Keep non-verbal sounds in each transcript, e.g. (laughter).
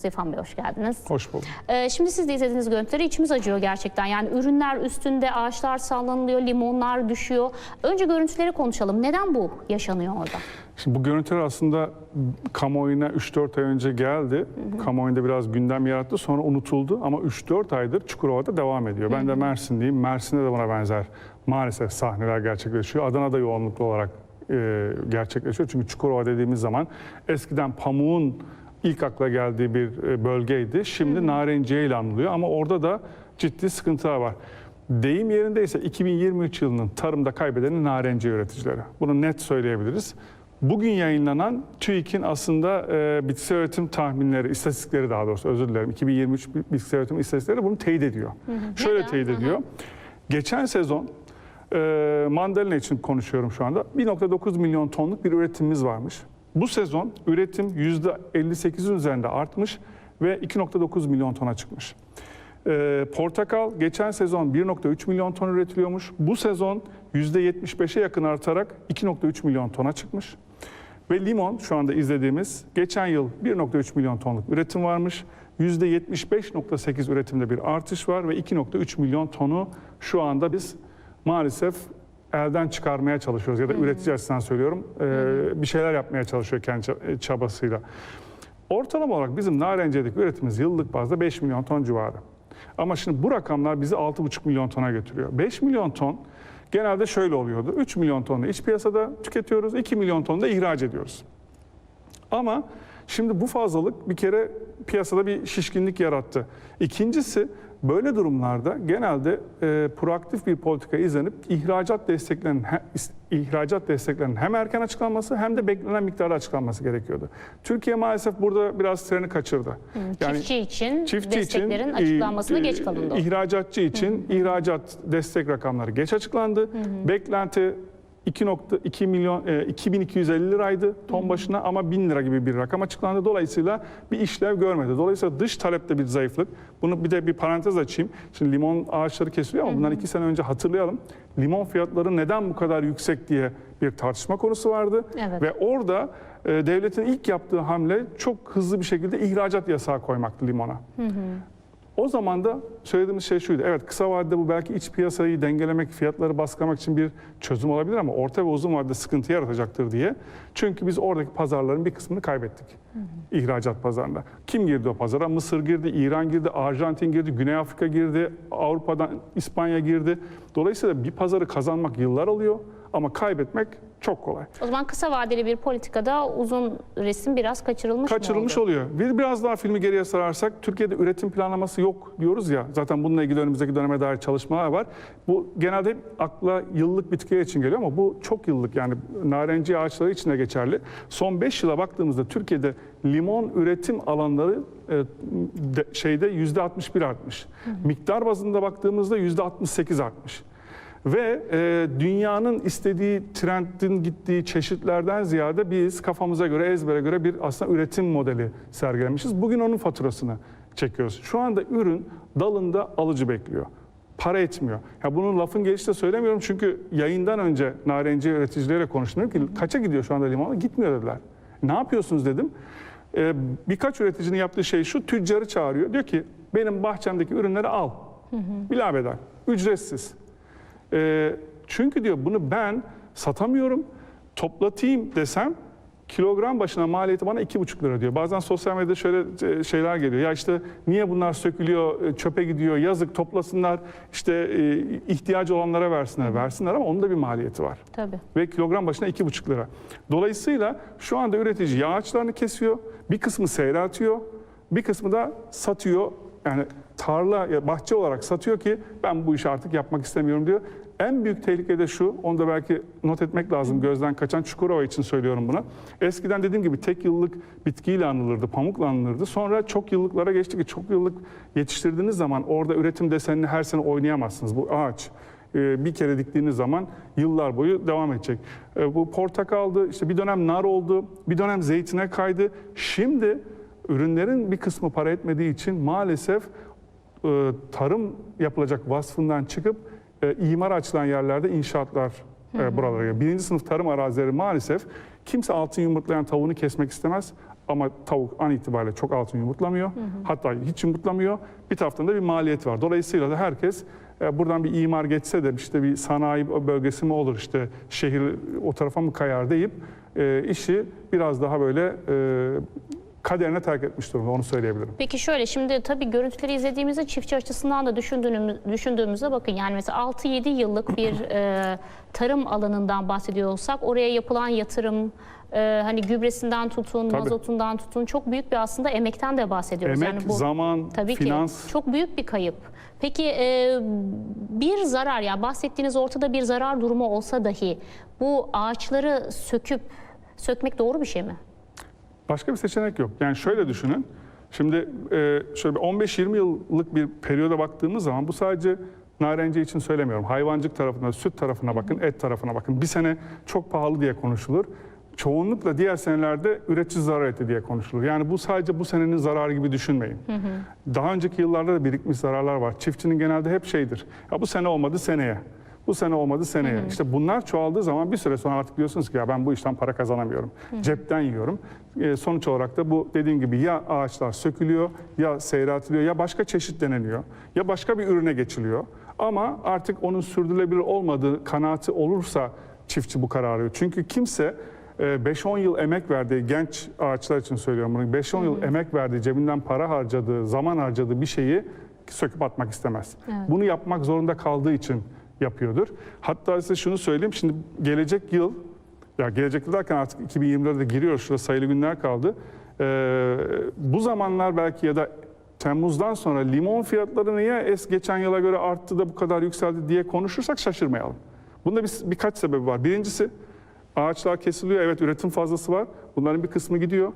Stefan Bey hoş geldiniz. Hoş bulduk. Ee, şimdi siz de izlediğiniz görüntüleri içimiz acıyor gerçekten. Yani ürünler üstünde, ağaçlar sallanılıyor, limonlar düşüyor. Önce görüntüleri konuşalım. Neden bu yaşanıyor orada? Şimdi bu görüntüler aslında kamuoyuna 3-4 ay önce geldi. Kamuoyunda biraz gündem yarattı sonra unutuldu ama 3-4 aydır Çukurova'da devam ediyor. Ben de Mersinliyim. Mersin'de de buna benzer maalesef sahneler gerçekleşiyor. Adana'da yoğunluklu olarak e, gerçekleşiyor. Çünkü Çukurova dediğimiz zaman eskiden pamuğun ilk akla geldiği bir e, bölgeydi. Şimdi narenciye ile anılıyor ama orada da ciddi sıkıntılar var. Deyim yerindeyse 2023 yılının tarımda kaybedeni narenciye üreticileri. Bunu net söyleyebiliriz. Bugün yayınlanan TÜİK'in aslında e, bitkisel üretim tahminleri, istatistikleri daha doğrusu özür dilerim. 2023 bitkisel üretim istatistikleri bunu teyit ediyor. Şöyle Neden? teyit Hı hı. ediyor. Geçen sezon e, mandalina için konuşuyorum şu anda. 1.9 milyon tonluk bir üretimimiz varmış. Bu sezon üretim %58'in üzerinde artmış ve 2.9 milyon tona çıkmış. Ee, portakal geçen sezon 1.3 milyon ton üretiliyormuş. Bu sezon %75'e yakın artarak 2.3 milyon tona çıkmış. Ve limon şu anda izlediğimiz geçen yıl 1.3 milyon tonluk üretim varmış. %75.8 üretimde bir artış var ve 2.3 milyon tonu şu anda biz maalesef elden çıkarmaya çalışıyoruz ya da üretici açısından söylüyorum. Ee, bir şeyler yapmaya çalışıyor kendi ça- çabasıyla. Ortalama olarak bizim narenciyedeki üretimimiz yıllık bazda 5 milyon ton civarı. Ama şimdi bu rakamlar bizi 6,5 milyon tona götürüyor. 5 milyon ton genelde şöyle oluyordu. 3 milyon tonu iç piyasada tüketiyoruz, 2 milyon ton da ihraç ediyoruz. Ama şimdi bu fazlalık bir kere piyasada bir şişkinlik yarattı. İkincisi böyle durumlarda genelde e, proaktif bir politika izlenip ihracat desteklerinin he- ihracat desteklerinin hem erken açıklanması hem de beklenen miktarda açıklanması gerekiyordu. Türkiye maalesef burada biraz treni kaçırdı. çiftçi için Çiftçi desteklerin için, açıklanmasına e, geç kalındı. İhracatçı için ihracat destek rakamları geç açıklandı. Beklenti 2.2 milyon e, 2250 liraydı ton başına ama 1000 lira gibi bir rakam açıklandı. Dolayısıyla bir işlev görmedi. Dolayısıyla dış talepte bir zayıflık. Bunu bir de bir parantez açayım. Şimdi limon ağaçları kesiliyor ama bundan iki sene önce hatırlayalım. Limon fiyatları neden bu kadar yüksek diye bir tartışma konusu vardı. Evet. Ve orada e, devletin ilk yaptığı hamle çok hızlı bir şekilde ihracat yasağı koymaktı limona. O zaman da söylediğimiz şey şuydu. Evet kısa vadede bu belki iç piyasayı dengelemek, fiyatları baskılamak için bir çözüm olabilir ama orta ve uzun vadede sıkıntı yaratacaktır diye. Çünkü biz oradaki pazarların bir kısmını kaybettik. ihracat pazarında. Kim girdi o pazara? Mısır girdi, İran girdi, Arjantin girdi, Güney Afrika girdi, Avrupa'dan İspanya girdi. Dolayısıyla bir pazarı kazanmak yıllar alıyor ama kaybetmek çok kolay. O zaman kısa vadeli bir politikada uzun resim biraz kaçırılmış mı kaçırılmış oluyor. Bir biraz daha filmi geriye sararsak Türkiye'de üretim planlaması yok diyoruz ya. Zaten bununla ilgili önümüzdeki döneme dair çalışmalar var. Bu genelde hep akla yıllık bitkiler için geliyor ama bu çok yıllık yani narenci ağaçları için de geçerli. Son 5 yıla baktığımızda Türkiye'de limon üretim alanları e, de- şeyde %61 artmış. Miktar bazında baktığımızda %68 artmış. Ve e, dünyanın istediği trendin gittiği çeşitlerden ziyade biz kafamıza göre, ezbere göre bir aslında üretim modeli sergilemişiz. Bugün onun faturasını çekiyoruz. Şu anda ürün dalında alıcı bekliyor. Para etmiyor. Ya bunun lafın gelişi de söylemiyorum çünkü yayından önce narenciye üreticileriyle konuştum. Ki kaça gidiyor şu anda limona? Gitmiyor dediler. Ne yapıyorsunuz dedim. E, birkaç üreticinin yaptığı şey şu, tüccarı çağırıyor. Diyor ki benim bahçemdeki ürünleri al. Bilabedel, ücretsiz. Ee, çünkü diyor bunu ben satamıyorum, toplatayım desem kilogram başına maliyeti bana iki buçuk lira diyor. Bazen sosyal medyada şöyle e, şeyler geliyor. Ya işte niye bunlar sökülüyor, e, çöpe gidiyor, yazık toplasınlar, işte e, ihtiyacı olanlara versinler. Versinler ama onun da bir maliyeti var Tabii. ve kilogram başına iki buçuk lira. Dolayısıyla şu anda üretici yağ ağaçlarını kesiyor, bir kısmı seyreltiyor, bir kısmı da satıyor. Yani tarla, bahçe olarak satıyor ki ben bu işi artık yapmak istemiyorum diyor. En büyük tehlike de şu, onu da belki not etmek lazım gözden kaçan Çukurova için söylüyorum bunu. Eskiden dediğim gibi tek yıllık bitkiyle anılırdı, pamukla anılırdı. Sonra çok yıllıklara geçti ki çok yıllık yetiştirdiğiniz zaman orada üretim desenini her sene oynayamazsınız. Bu ağaç e, bir kere diktiğiniz zaman yıllar boyu devam edecek. E, Bu portakaldı, işte bir dönem nar oldu, bir dönem zeytine kaydı. Şimdi ürünlerin bir kısmı para etmediği için maalesef e, tarım yapılacak vasfından çıkıp e, imar açılan yerlerde inşaatlar e, buralara geliyor. Birinci sınıf tarım arazileri maalesef kimse altın yumurtlayan tavuğunu kesmek istemez. Ama tavuk an itibariyle çok altın yumurtlamıyor. Hatta hiç yumurtlamıyor. Bir taraftan da bir maliyet var. Dolayısıyla da herkes e, buradan bir imar geçse de işte bir sanayi bölgesi mi olur işte şehir o tarafa mı kayar deyip e, işi biraz daha böyle e, kaderine terk etmiş durumda onu söyleyebilirim. Peki şöyle şimdi tabii görüntüleri izlediğimizde çiftçi açısından da düşündüğümüz, düşündüğümüzde bakın yani mesela 6-7 yıllık bir (clears throat) e, tarım alanından bahsediyor olsak oraya yapılan yatırım e, hani gübresinden tutun, Tabii. mazotundan tutun çok büyük bir aslında emekten de bahsediyoruz. Emek, yani bu zaman, tabii finans ki çok büyük bir kayıp. Peki e, bir zarar ya bahsettiğiniz ortada bir zarar durumu olsa dahi bu ağaçları söküp sökmek doğru bir şey mi? Başka bir seçenek yok. Yani şöyle düşünün. Şimdi e, şöyle bir 15-20 yıllık bir periyoda baktığımız zaman bu sadece narenciye için söylemiyorum. Hayvancılık tarafına, süt tarafına bakın, et tarafına bakın. Bir sene çok pahalı diye konuşulur. Çoğunlukla diğer senelerde üretici zarar etti diye konuşulur. Yani bu sadece bu senenin zararı gibi düşünmeyin. Daha önceki yıllarda da birikmiş zararlar var. Çiftçinin genelde hep şeydir. Ya bu sene olmadı seneye. Bu sene olmadı seneye. İşte bunlar çoğaldığı zaman bir süre sonra artık diyorsunuz ki ya ben bu işten para kazanamıyorum. Cepten yiyorum. E, sonuç olarak da bu dediğim gibi ya ağaçlar sökülüyor, ya seyreltiliyor, ya başka çeşit deneniyor, ya başka bir ürüne geçiliyor. Ama artık onun sürdürülebilir olmadığı kanaati olursa çiftçi bu kararı. Çünkü kimse e, 5-10 yıl emek verdiği genç ağaçlar için söylüyorum bunu 5-10 yıl emek verdiği cebinden para harcadığı zaman harcadığı bir şeyi söküp atmak istemez. Bunu yapmak zorunda kaldığı için yapıyordur. Hatta size şunu söyleyeyim şimdi gelecek yıl ya gelecek yıl derken artık 2024'de giriyoruz şurada sayılı günler kaldı. Ee, bu zamanlar belki ya da Temmuz'dan sonra limon fiyatları niye es geçen yıla göre arttı da bu kadar yükseldi diye konuşursak şaşırmayalım. Bunda bir, birkaç sebebi var. Birincisi ağaçlar kesiliyor. Evet üretim fazlası var. Bunların bir kısmı gidiyor.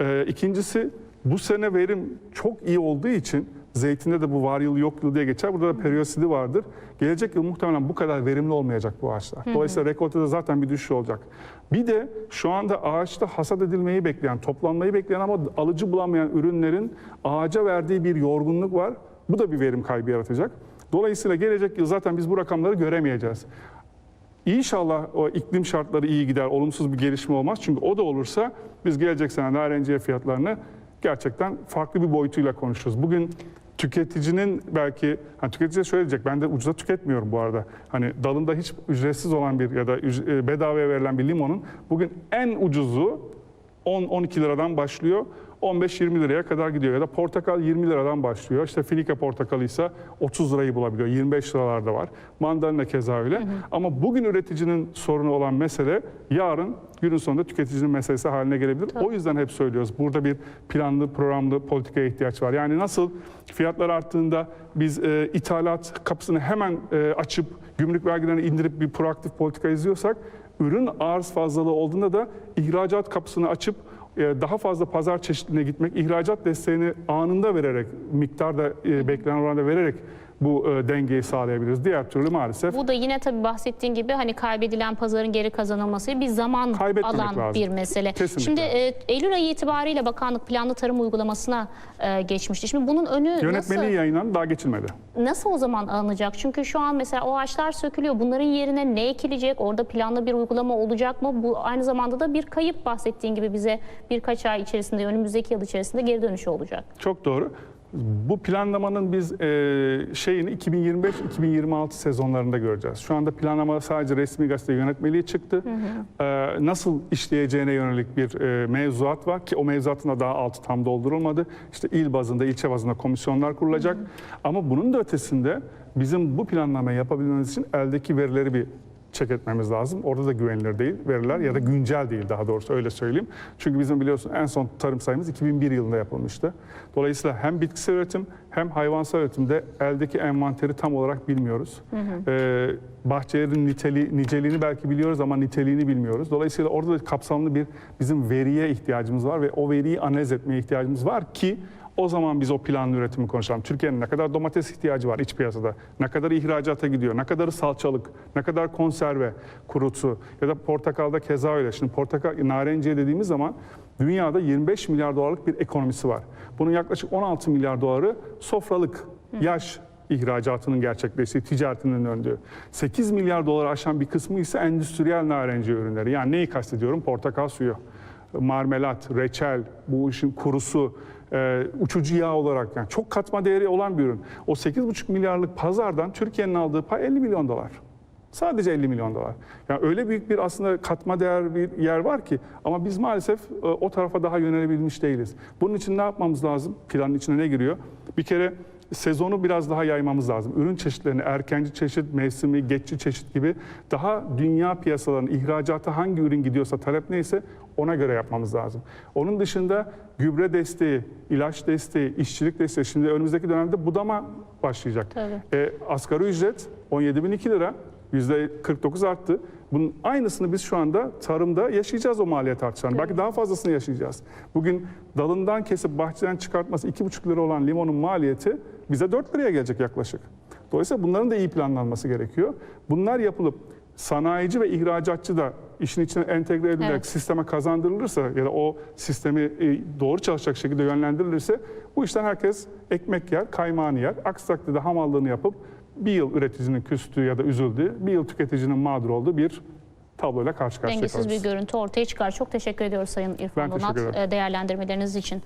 Ee, ikincisi bu sene verim çok iyi olduğu için zeytinde de bu var yıl yok yıl diye geçer. Burada da periyosidi vardır. Gelecek yıl muhtemelen bu kadar verimli olmayacak bu ağaçlar. Dolayısıyla rekoltede zaten bir düşüş olacak. Bir de şu anda ağaçta hasat edilmeyi bekleyen, toplanmayı bekleyen ama alıcı bulamayan ürünlerin ağaca verdiği bir yorgunluk var. Bu da bir verim kaybı yaratacak. Dolayısıyla gelecek yıl zaten biz bu rakamları göremeyeceğiz. İnşallah o iklim şartları iyi gider, olumsuz bir gelişme olmaz. Çünkü o da olursa biz gelecek sene narenciye fiyatlarını gerçekten farklı bir boyutuyla konuşuruz. Bugün tüketicinin belki, hani tüketici şöyle diyecek, ben de ucuza tüketmiyorum bu arada. Hani dalında hiç ücretsiz olan bir ya da e, bedavaya verilen bir limonun bugün en ucuzu 10-12 liradan başlıyor. 15-20 liraya kadar gidiyor. Ya da portakal 20 liradan başlıyor. İşte filika portakalı ise 30 lirayı bulabiliyor. 25 liralarda var. Mandalina keza öyle. Ama bugün üreticinin sorunu olan mesele yarın günün sonunda tüketicinin meselesi haline gelebilir. O yüzden hep söylüyoruz. Burada bir planlı, programlı politikaya ihtiyaç var. Yani nasıl fiyatlar arttığında biz e, ithalat kapısını hemen e, açıp gümrük vergilerini indirip bir proaktif politika izliyorsak ürün arz fazlalığı olduğunda da ihracat kapısını açıp e, daha fazla pazar çeşitliliğine gitmek, ihracat desteğini anında vererek, miktarda e, beklenen oranda vererek bu e, dengeyi sağlayabiliriz. Diğer türlü maalesef Bu da yine tabii bahsettiğin gibi hani kaybedilen pazarın geri kazanılması bir zaman alan lazım. bir mesele. Kesinlikle. Şimdi e, Eylül ayı itibariyle bakanlık planlı tarım uygulamasına e, geçmişti. Şimdi bunun önü yönetmeliği nasıl yayınlandı daha geçilmedi. nasıl o zaman alınacak? Çünkü şu an mesela o ağaçlar sökülüyor. Bunların yerine ne ekilecek? Orada planlı bir uygulama olacak mı? Bu aynı zamanda da bir kayıp bahsettiğin gibi bize birkaç ay içerisinde, önümüzdeki yıl içerisinde geri dönüşü olacak. Çok doğru. Bu planlamanın biz e, şeyini 2025-2026 sezonlarında göreceğiz. Şu anda planlama sadece resmi gazete yönetmeliği çıktı. E, nasıl işleyeceğine yönelik bir e, mevzuat var ki o mevzuatın da daha altı tam doldurulmadı. İşte il bazında, ilçe bazında komisyonlar kurulacak. Ama bunun da ötesinde bizim bu planlamayı yapabilmemiz için eldeki verileri bir check etmemiz lazım. Orada da güvenilir değil veriler ya da güncel değil daha doğrusu öyle söyleyeyim. Çünkü bizim biliyorsun en son tarım sayımız 2001 yılında yapılmıştı. Dolayısıyla hem bitkisel üretim hem hayvansal üretimde eldeki envanteri tam olarak bilmiyoruz. Ee, bahçelerin niteli, niceliğini belki biliyoruz ama niteliğini bilmiyoruz. Dolayısıyla orada da kapsamlı bir bizim veriye ihtiyacımız var ve o veriyi analiz etmeye ihtiyacımız var ki o zaman biz o planlı üretimi konuşalım. Türkiye'nin ne kadar domates ihtiyacı var iç piyasada, ne kadar ihracata gidiyor, ne kadarı salçalık, ne kadar konserve, kurutu ya da portakalda keza öyle. Şimdi portakal, narenciye dediğimiz zaman dünyada 25 milyar dolarlık bir ekonomisi var. Bunun yaklaşık 16 milyar doları sofralık, yaş ihracatının gerçekleştiği, ticaretinin döndüğü. 8 milyar doları aşan bir kısmı ise endüstriyel narenciye ürünleri. Yani neyi kastediyorum? Portakal suyu, marmelat, reçel, bu işin kurusu, e, uçucu yağ olarak yani çok katma değeri olan bir ürün. O 8,5 milyarlık pazardan Türkiye'nin aldığı pay 50 milyon dolar. Sadece 50 milyon dolar. Yani öyle büyük bir aslında katma değer bir yer var ki ama biz maalesef e, o tarafa daha yönelebilmiş değiliz. Bunun için ne yapmamız lazım? Planın içine ne giriyor? Bir kere sezonu biraz daha yaymamız lazım. Ürün çeşitlerini erkenci çeşit, mevsimi, geçici çeşit gibi daha dünya piyasalarının ihracata hangi ürün gidiyorsa, talep neyse ona göre yapmamız lazım. Onun dışında gübre desteği, ilaç desteği, işçilik desteği. Şimdi önümüzdeki dönemde budama başlayacak. Tabii. E, asgari ücret 17.002 lira. %49 arttı. Bunun aynısını biz şu anda tarımda yaşayacağız o maliyet artışlarını. Belki daha fazlasını yaşayacağız. Bugün dalından kesip bahçeden çıkartması 2,5 lira olan limonun maliyeti bize 4 liraya gelecek yaklaşık. Dolayısıyla bunların da iyi planlanması gerekiyor. Bunlar yapılıp sanayici ve ihracatçı da işin içine entegre edilerek Evet. sisteme kazandırılırsa ya da o sistemi e, doğru çalışacak şekilde yönlendirilirse bu işten herkes ekmek yer, kaymağını yer. Aksi takdirde hamallığını yapıp bir yıl üreticinin küstüğü ya da üzüldüğü, bir yıl tüketicinin mağdur olduğu bir tabloyla karşı karşıya Dengesiz kalırız. bir görüntü ortaya çıkar. Çok teşekkür ediyoruz Sayın İrfan Donat e, değerlendirmeleriniz için.